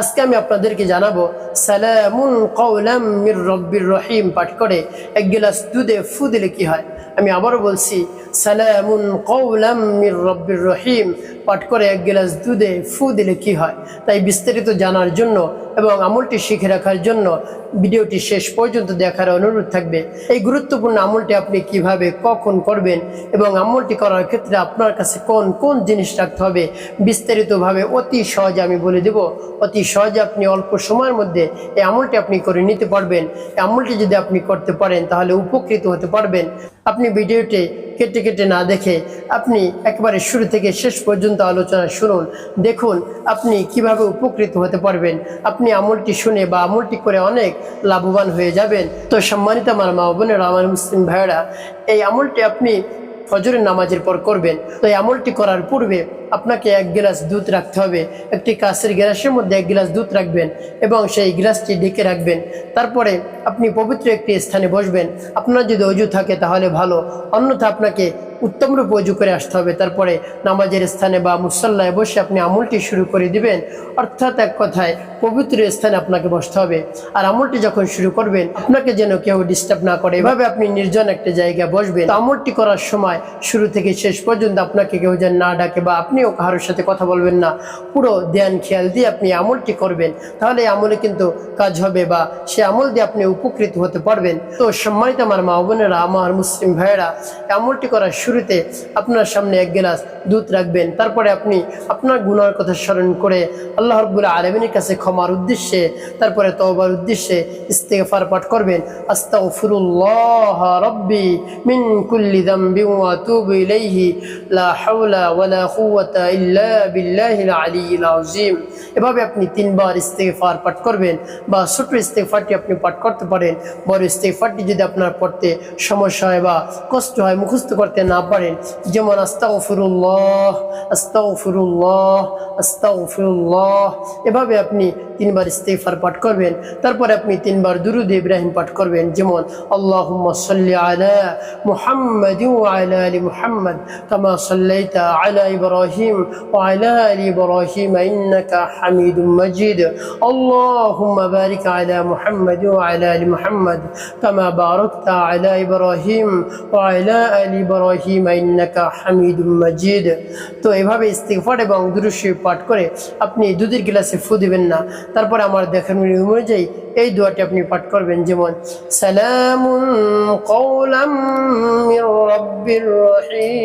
আজকে আমি আপনাদেরকে জানাব, সালামুন কৌলাম মির রব্বির রহিম পাঠ করে এক গিলাস দুধে ফু দিলে কি হয়? আমি আবারও বলছি, সালামুন কৌলাম মির রব্বির রহিম পাঠ করে এক গিলাস দুধে ফু দিলে কি হয়? তাই বিস্তারিত জানার জন্য এবং আমলটি শিখে রাখার জন্য ভিডিওটি শেষ পর্যন্ত দেখার অনুরোধ থাকবে। এই গুরুত্বপূর্ণ আমলটি আপনি কীভাবে, কখন করবেন এবং আমলটি করার ক্ষেত্রে আপনার কাছে কোন কোন জিনিস রাখতে হবে, বিস্তারিতভাবে অতি সহজে আমি বলে দেব। অতি সহজে আপনি অল্প সময়ের মধ্যে এই আমলটি আপনি করে নিতে পারবেন। এই আমলটি যদি আপনি করতে পারেন, তাহলে উপকৃত হতে পারবেন। আপনি ভিডিওটি কেটে কেটে না দেখে আপনি একবারে শুরু থেকে শেষ পর্যন্ত আলোচনা শুনুন। দেখুন আপনি কীভাবে উপকৃত হতে পারবেন। আপনি আমলটি শুনে বা আমলটি করে অনেক লাভবান হয়ে যাবেন। তো সম্মানিত আমার মা বোনের, আমার মুসলিম ভাইয়েরা, এই আমলটি আপনি ফজরের নামাজের পর করবেন। তো এই আমলটি করার পূর্বে আপনাকে এক গ্লাস দুধ রাখতে হবে। একটি কাঁচের গ্লাসের মধ্যে এক গ্লাস দুধ রাখবেন এবং সেই গ্লাসটি ঢেকে রাখবেন। তারপরে আপনি পবিত্র একটি স্থানে বসবেন। আপনার যদি অজু থাকে তাহলে ভালো, অন্যথা আপনাকে উত্তম রূপে অজু করে আসতে হবে। তারপরে নামাজের স্থানে বা মুসল্লায় বসে আপনি আমলটি শুরু করে দিবেন। অর্থাৎ এক কথায় পবিত্র স্থানে আপনাকে বসতে হবে। আর আমলটি যখন শুরু করবেন, আপনাকে যেন কেউ ডিস্টার্ব না করে। এভাবে আপনি নির্জন একটা জায়গায় বসবেন। আমলটি করার সময় শুরু থেকে শেষ পর্যন্ত আপনাকে কেউ যেন না ডাকে বা আপনিও কারোর সাথে কথা বলবেন না। পুরো ধ্যান, খেয়াল দিয়ে আপনি আমলটি করবেন। তাহলে আমলে কিন্তু কাজ হবে বা সে আমল দিয়ে আপনি উপকৃত হতে পারবেন। তো সম্মানিত আমার মা বোনেরা, আমার মুসলিম ভাইয়েরা আমলটি করার শুরুতে আপনার সামনে এক গেলাস দুধ রাখবেন। তারপরে আপনি আপনার গুনার কথা স্মরণ করে আল্লাহ রব্বুল আলমিনের কাছে ক্ষমার উদ্দেশ্যে, তারপরে তওবার উদ্দেশ্যে ইস্তেগফার পাঠ করবেন। আস্তাগফিরুল্লাহ রব্বি মিন কুল্লি যামবি ওয়া লা হাওলা কুওয়াতা এভাবে আপনি তিনবার ইস্তেগফার পাঠ করবেন বা ছোট আপনি পাঠ করতে পারেন, বড় যদি আপনার পড়তে সমস্যা হয় বা কষ্ট হয়, মুখস্থ করতে না পারেন, যেমন এভাবে আপনি তিনবার পাঠ করবেন। তারপরে আপনি তিনবার দুরুদ ইব্রাহিম পাঠ করবেন, যেমন আল্লাহুম্মা সাল্লি আলা আলা কামা সাল্লাইতা ওয়া আলা আলি ইব্রাহিম ইন্নাকা হামিদুম মাজিদ اللهم بارك على محمد وعلى ال محمد كما باركت على ابراهيم وعلى ال ابراهيم انك حميد مجيد তো এভাবে ইস্তিগফার এবং দুরূদ শরীফ পাঠ করে আপনি দুধের গ্লাসে ফু দিবেন না তারপরে আমার দেখার অনুযায়ী এই দোয়াটি আপনি পাঠ করবেন যেমন সালামুন কওলাম মির রাব্বির রহিম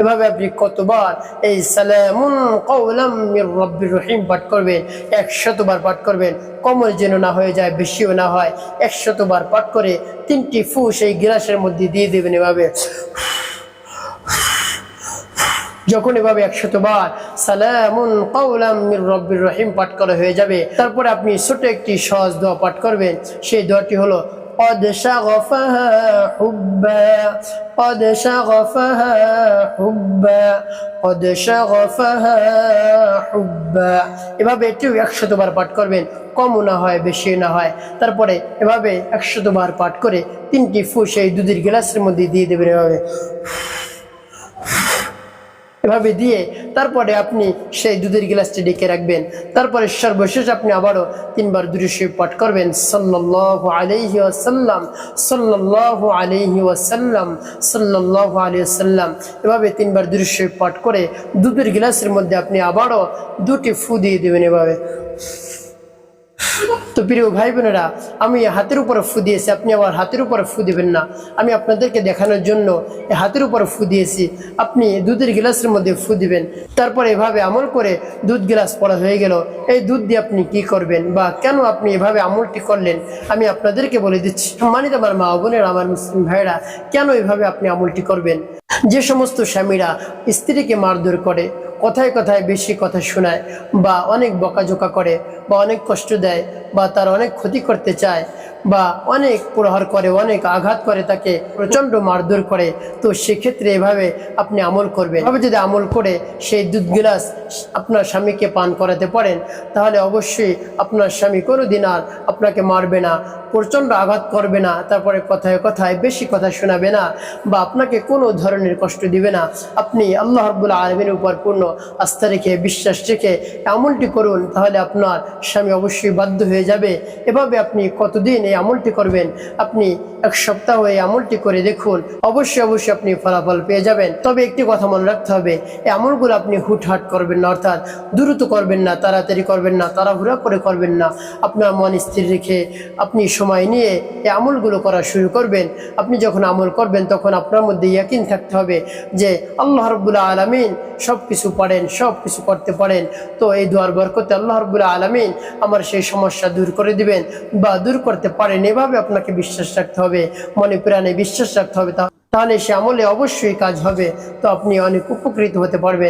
এভাবে আপনি কতবার এই সালামুন কওলাম মির রব্বির রহিম পাঠ করবেন, একশতবার পাঠ করবেন, কমল যেন না হয়ে যায়, বেশিও না হয়, একশতবার পাঠ করে তিনটি ফু সেই গ্লাসের মধ্যে দিয়ে দেবেন এভাবে। যখন এভাবে একশতবার সালামুন কওলাম মির রব্বির রহিম পাঠ করা হয়ে যাবে, তারপরে আপনি ছোট একটি সহজ দোয়া পাঠ করবেন, সেই দোয়াটি হলো قد شغفها حبا قد شغفها حبا قد شغفها حبا এভাবে এটিও একশতবার পাঠ করবেন কমও না হয় বেশি না হয় তারপরে এভাবে একশতবার পাঠ করে তিনটি ফু সেই দুধের গ্লাসের মধ্যে দিয়ে দেবেন এভাবে এভাবে দিয়ে তারপরে আপনি সেই দুধের গ্লাসটি ডেকে রাখবেন। তারপরে সর্বশেষ আপনি আবারও তিনবার দুরুশি পাঠ করবেন। সাল্লাহ আলহি আসাল্লাম সাল্লাহ আলহি আসাল্লাম সাল্লাহ আলি সাল্লাম এভাবে তিনবার দুরুশি পাঠ করে দুধের গ্লাসের মধ্যে আপনি আবারও দুটি ফু দিয়ে দেবেন এভাবে। তো প্রিয় ভাই বোনেরা, আমি হাতের উপরে ফু দিয়েছি। আপনি আমার হাতের উপরে ফু দিবেন না। আমি আপনাদেরকে দেখানোর জন্য হাতের উপরে ফু দিয়েছি। আপনি দুধের গ্লাসের মধ্যে ফু দিবেন। তারপর এভাবে আমল করে দুধ গ্লাস পড়া হয়ে গেল। এই দুধ দিয়ে আপনি কি করবেন বা কেন আপনি এভাবে আমলটি করলেন, আমি আপনাদেরকে বলে দিচ্ছি। সম্মানিত আমার মা বোনের, আমার মুসলিম ভাইরা কেন এভাবে আপনি আমলটি করবেন? যে সমস্ত স্বামীরা স্ত্রীকে মারধর করে কথায় কথায় বেশি কথা শোনায় বা অনেক বকাঝোকা করে বা অনেক কষ্ট দেয় বা তার অনেক ক্ষতি করতে চায় বা অনেক প্রহার করে, অনেক আঘাত করে তাকে প্রচণ্ড মারধর করে, তো সেক্ষেত্রে এভাবে আপনি আমল করবেন। এভাবে যদি আমল করে সেই দুধ গিলাস আপনার স্বামীকে পান করাতে পারেন, তাহলে অবশ্যই আপনার স্বামী কোনো দিন আর আপনাকে মারবে না, প্রচণ্ড আঘাত করবে না, তারপরে কথায় কথায় বেশি কথা শোনাবে না বা আপনাকে কোনো ধরনের কষ্ট দিবে না। আপনি আল্লাহ রব্বুল আলমীর উপর পূর্ণ আস্থা রেখে, বিশ্বাস রেখে আমলটি করুন, তাহলে আপনার স্বামী অবশ্যই বাধ্য হয়ে যাবে। এভাবে আপনি কতদিন এই আমলটি করবেন, আপনি এক সপ্তাহ এই আমলটি করে দেখুন, অবশ্যই অবশ্যই আপনি ফলাফল পেয়ে যাবেন। তবে একটি কথা মনে রাখতে হবে, এই আমলগুলো আপনি হুটহাট করবেন না, অর্থাৎ দ্রুত করবেন না, তাড়াতাড়ি করবেন না, তাড়াহুড়া করে করবেন না। আপনার মন স্থির রেখে আপনি সময় নিয়ে এই আমলগুলো করা শুরু করবেন। আপনি যখন আমল করবেন, তখন আপনার মধ্যে ইয়াকিন থাকতে হবে যে, আল্লাহ রব্বুল্লাহ আলমিন সব কিছু পারেন সব কিছু করতে পারেন। তো এই দুয়ার বরকতে আল্লাহ রব্বুল্লাহ আলমিন আমার সেই সমস্যা দূর করে দিবেন বা দূর করতে পারেন এভাবে আপনাকে বিশ্বাস রাখতে হবে, মনে প্রাণে বিশ্বাস রাখতে হবে তাহলে সে আমলে অবশ্যই কাজ হবে, তো আপনি অনেক উপকৃত হতে পারবেন।